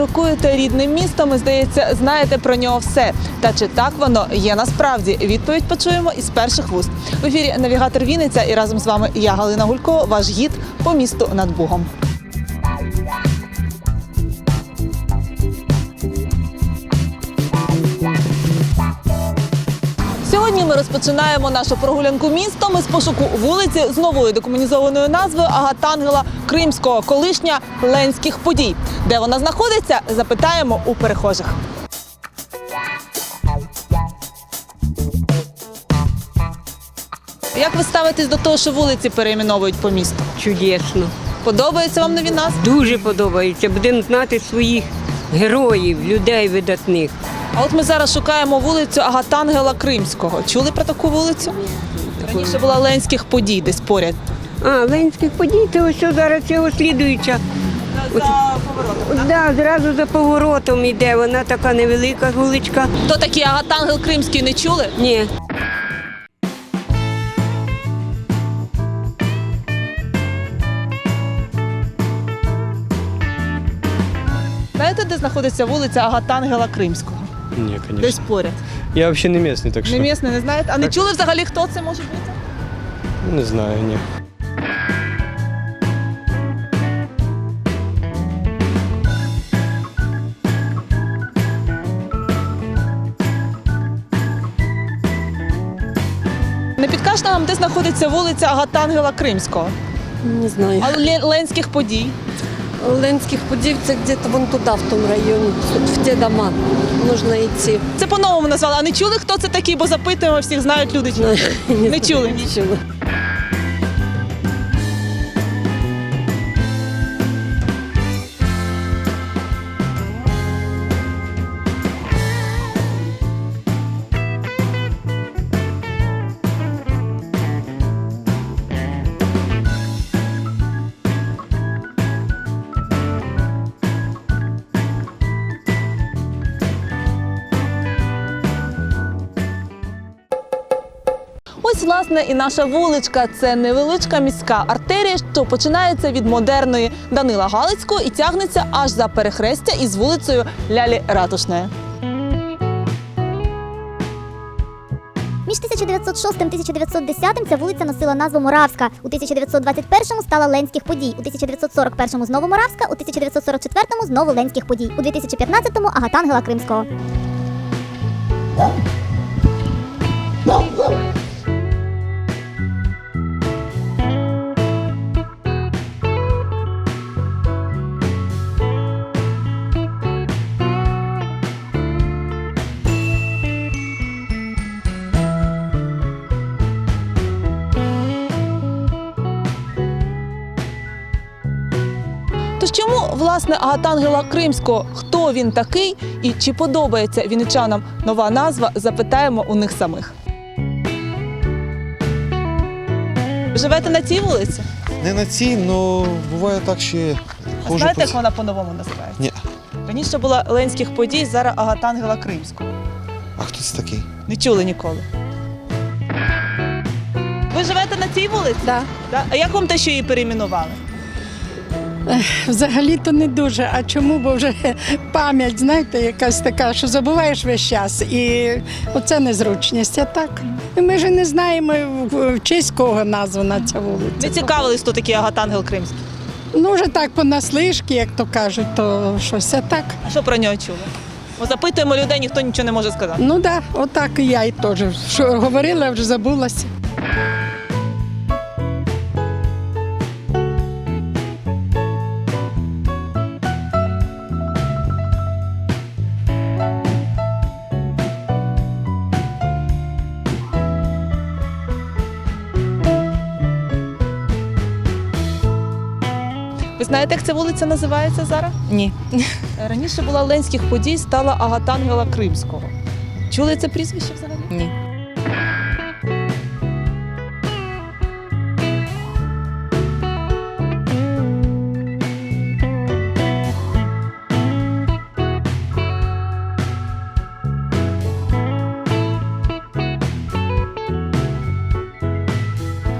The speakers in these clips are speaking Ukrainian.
крокуєте рідним містом і, здається, знаєте про нього все. Та чи так воно є насправді? Відповідь почуємо із перших вуст. В ефірі навігатор Вінниця і разом з вами я Галина Гулько, ваш гід по місту над Бугом. Сьогодні ми розпочинаємо нашу прогулянку містом із пошуку вулиці з новою декомунізованою назвою Агатангела Кримського, колишня Ленських подій. Де вона знаходиться, запитаємо у перехожих. Як ви ставитесь до того, що вулиці перейменовують по місту? Чудесно. Подобається вам нові назви? Дуже подобається. Будемо знати своїх героїв, людей видатних. А от ми зараз шукаємо вулицю Агатангела Кримського. Чули про таку вулицю? Раніше була Ленських подій, десь поряд. А, Ленських подій, це ось зараз цього слідуюча. За поворотом. Да, зразу за поворотом йде. Вона така невелика вуличка. Хто такий Агатангел Кримський не чули? Ні. Знаєте, де знаходиться вулиця Агатангела Кримського? Не, Десь поряд. Я вообще не местный, так что Не місне, не знаєте? А не чули взагалі, хто це може бути? не знаю, не. Не підкажете нам, де знаходиться вулиця Агатангела Кримського? Не знаю. А Ле- Ленських подій. Ленских подів це где-то вон туда, в тому районі, в ті дома. Нужно йти. Це по-новому назвали. А не чули, хто це такий, бо запитуємо, всіх знають люди. чи ні? Не, чули? Не чула. Власне, і наша вуличка це невеличка міська артерія, що починається від модерної Данила Галицького і тягнеться аж за перехрестя із вулицею Лялі Ратушної. Між 1906 та 1910 ця вулиця носила назву Моравська. У 1921-му стала Ленських подій. У 1941-му знову Моравська, у 1944-му знову Ленських подій. У 2015-му Агатангела Кримського. Власне Агатангела Кримського? Хто він такий і чи подобається вінничанам нова назва? Запитаємо у них самих. Живете на цій вулиці? Не на цій, але буває так, що я ходжу знаєте, по як вона по-новому називається? Ні. Раніше була Ленських подій, зараз Агатангела Кримського. А хто це такий? Не чули ніколи. Ви живете на цій вулиці? Да. Да? А як вам те, що її перейменували? Взагалі-то не дуже. А чому? Бо вже пам'ять, знаєте, якась така, що забуваєш весь час. І оце незручність. А так. Ми ж не знаємо, в честь кого названа ця вулиця. Не цікавились, хто такий Агатангел Кримський. Ну, вже так понаслишки, як то кажуть, то щось а так. А що про нього чули? Бо запитуємо людей, ніхто нічого не може сказати. Ну так, да, отак і я і теж. Що говорила, вже забулася. Знаєте, як ця вулиця називається зараз? Ні. Раніше була Ленських подій, стала Агатангела Кримського. Чули це прізвище взагалі? Ні.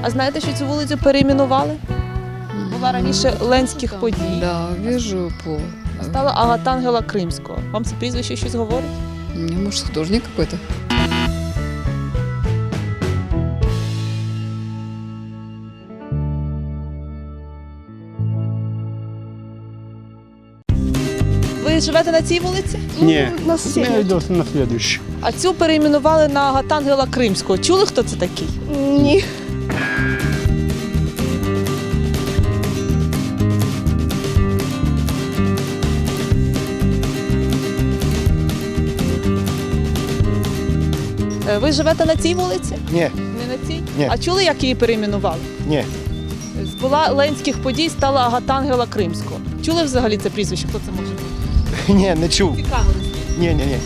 А знаєте, що цю вулицю перейменували? Була раніше Ленських подій. Да, вижу по Стала Агатангела Кримського. Вам це прізвище щось говорить? Не, может, художник какой-то. Ви живете на цій вулиці? Не, На я сусідній. на следующий. А цю перейменували на Агатангела Кримського. Чули, хто це такий? Ні. Е, Ви живете на цій вулиці? Ні, Не на цій? Ні. А чули, як її перейменували? ні. З була ленських подій стала Агатангела Кримського. Чули взагалі це прізвище? Хто це може бути? Ні, не чув. Цікаво. Ні, ні, ні.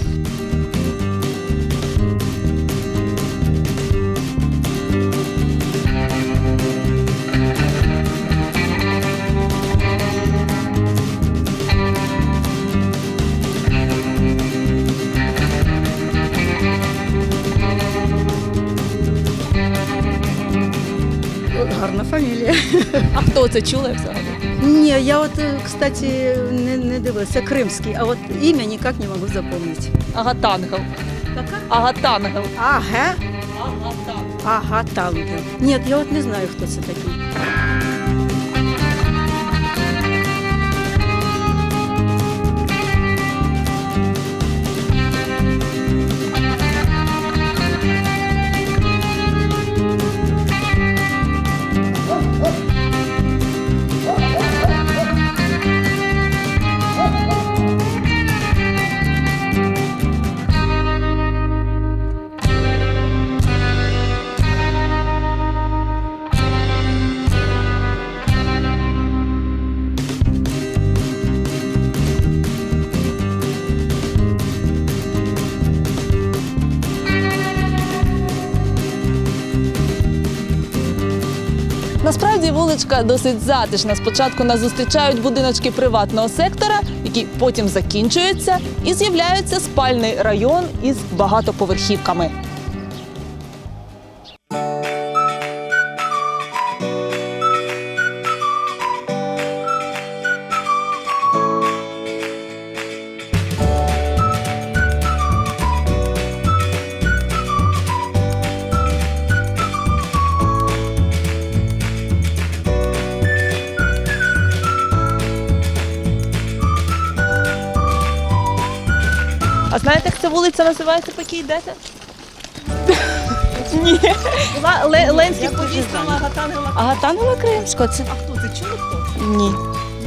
А хто це чули взагалі? Ні, я от, е, кстати, не, не дивилася. Кримський, а от ім'я ніяк не можу запам'ятати. Агатангел. Агатангел. Ага, Агатангел. ага. Ні, я от не знаю, хто це такий. Вуличка досить затишна. Спочатку нас зустрічають будиночки приватного сектора, які потім закінчуються, і з'являється спальний район із багатоповерхівками. Вулиця називається, поки йдете? Ні. Ленських подій Агатангела. Агатангела Кримського це А хто це чули хто? ні.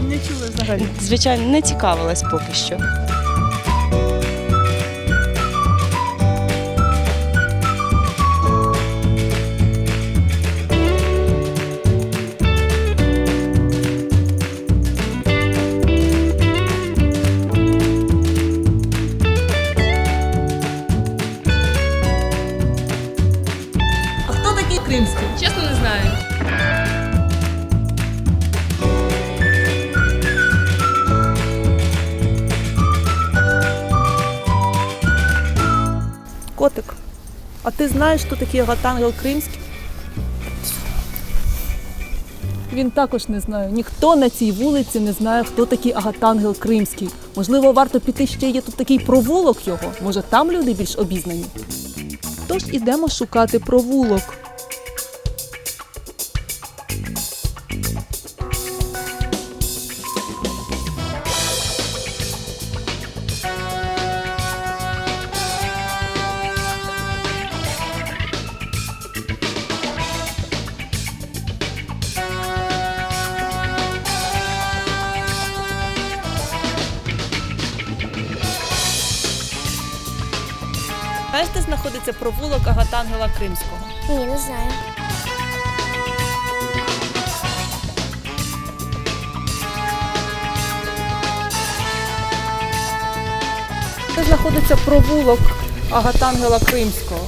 Не чули взагалі. Звичайно, не цікавилась поки що. А ти знаєш, хто такий Агатангел Кримський? Він також не знає. Ніхто на цій вулиці не знає, хто такий Агатангел Кримський. Можливо, варто піти ще є тут такий провулок його. Може, там люди більш обізнані. Тож ідемо шукати провулок. Знаходиться провулок Агатангела Кримського? Ні, не знаю. Де знаходиться провулок Агатангела Кримського,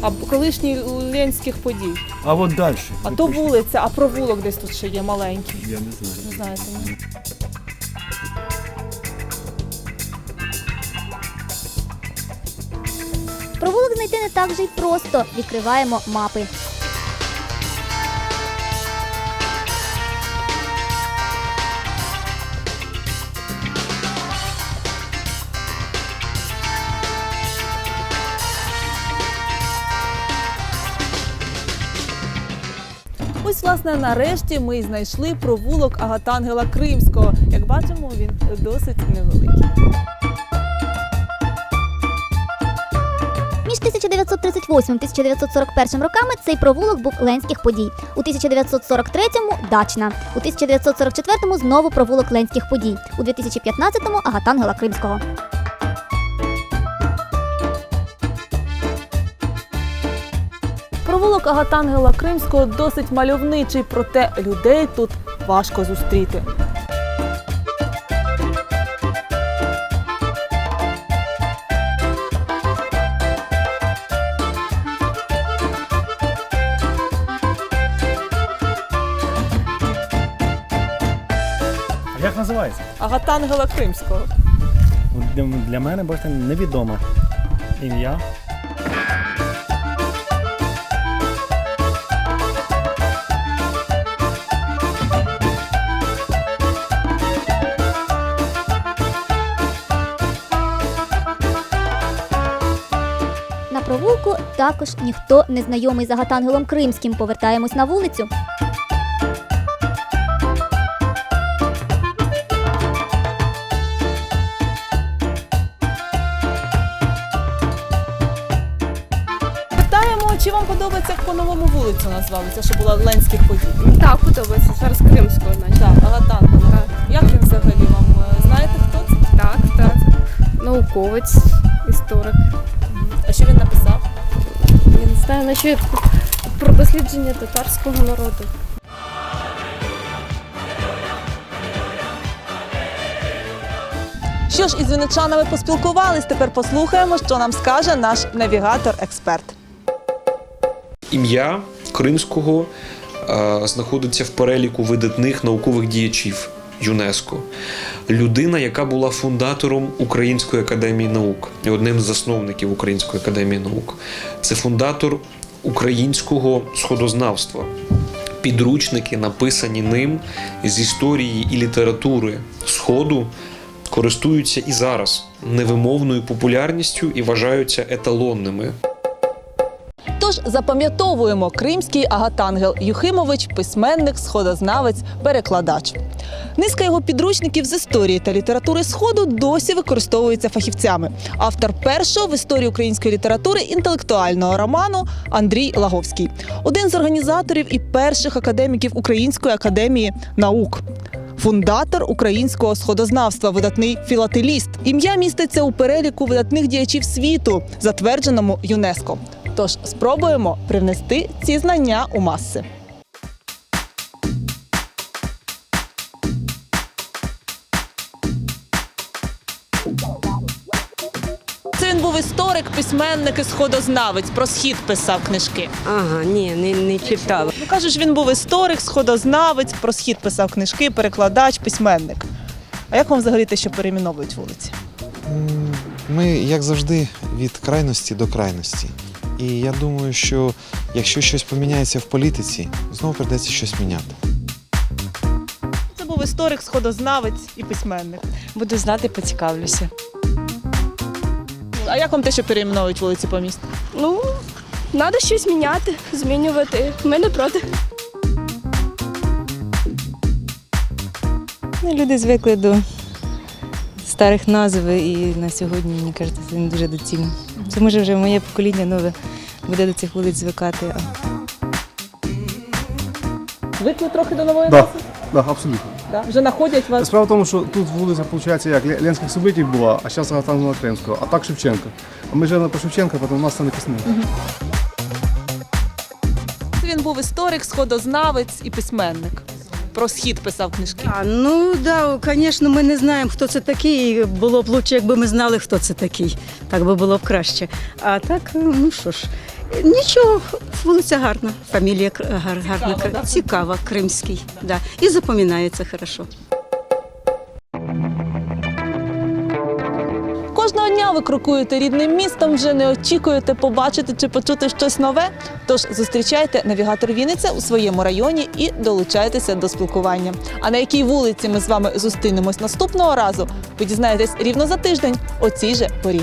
а колишній Ленських подій. А вот дальше. А то вулиця, а провулок десь тут ще є маленький. Я не знаю. Не знаєте. ні? Провулок знайти не так же й просто. Відкриваємо мапи. Ось, власне, нарешті ми знайшли провулок Агатангела Кримського. Як бачимо, він досить невеликий. 1938 1941 роками цей провулок був Ленських подій. У 1943-му Дачна. У 1944-му знову провулок Ленських подій. У 2015-му Агатангела Кримського. Провулок Агатангела Кримського досить мальовничий, проте людей тут важко зустріти. Називається? Агатангела Кримського. Для, для мене бачите, невідоме ім'я. На провулку також ніхто не знайомий з Агатангелом Кримським. Повертаємось на вулицю. По-новому вулицю назвали, це що була Ленських подій. Так, подобається. Зараз Кримського, наче. Так, Агатангела. Як він взагалі вам? е, Знаєте, хто це? Так, так. Науковець, історик. А що він написав? Я не знаю, наче про дослідження татарського народу. Що ж, із вінничанами поспілкувались. Тепер послухаємо, що нам скаже наш навігатор-експерт. Ім'я Кримського е, знаходиться в переліку видатних наукових діячів ЮНЕСКо. Людина, яка була фундатором Української академії наук і одним з засновників Української академії наук. Це фундатор українського сходознавства. Підручники, написані ним з історії і літератури Сходу, користуються і зараз невимовною популярністю і вважаються еталонними. Тож запам'ятовуємо кримський Агатангел Юхимович, письменник, сходознавець, перекладач. Низка його підручників з історії та літератури Сходу досі використовується фахівцями. Автор першого в історії української літератури інтелектуального роману Андрій Лаговський, один з організаторів і перших академіків Української академії наук. Фундатор українського сходознавства, видатний філателіст. Ім'я міститься у переліку видатних діячів світу, затвердженому ЮНЕСКО. Тож спробуємо привнести ці знання у маси. Це він був історик, письменник і сходознавець. Про схід писав книжки. Ага, ні, не, не читала. Ну що він був історик, сходознавець, про схід писав книжки, перекладач, письменник. А як вам взагалі те, що перейменовують вулиці? Ми, як завжди, від крайності до крайності. І я думаю, що якщо щось поміняється в політиці, знову прийдеться щось міняти. Це був історик, сходознавець і письменник. Буду знати, поцікавлюся. А як вам те, що перейменовують вулиці по місту? Ну, треба щось міняти, змінювати. Ми не проти. Ну, люди звикли до старих назв і на сьогодні, мені кажеться, це не дуже доцільно. Це може вже моє покоління нове буде до цих вулиць звикати. Звикли трохи до нової Да. назви? Да, абсолютно. Да? Вже знаходять вас. Справа в тому, що тут вулиця, виходить, як Ле- Ленських событий була, а зараз Агатангела Кримського, а так Шевченка. А ми жили по Шевченка, тому у нас це не піснує. Він був історик, сходознавець і письменник. Про схід писав книжки. А, ну да, звісно, ми не знаємо, хто це такий. Було б краще, якби ми знали, хто це такий. Так би було б краще. А так, ну що ж, нічого, вулиця гарна, фамілія гар, гарна, Цікава, да? цікава, кримський. Да. І запам'ятається хорошо. Кожного дня ви крокуєте рідним містом, вже не очікуєте побачити чи почути щось нове. Тож зустрічайте навігатор Вінниця у своєму районі і долучайтеся до спілкування. А на якій вулиці ми з вами зустрінемось наступного разу, ви дізнаєтесь рівно за тиждень о цій же порі.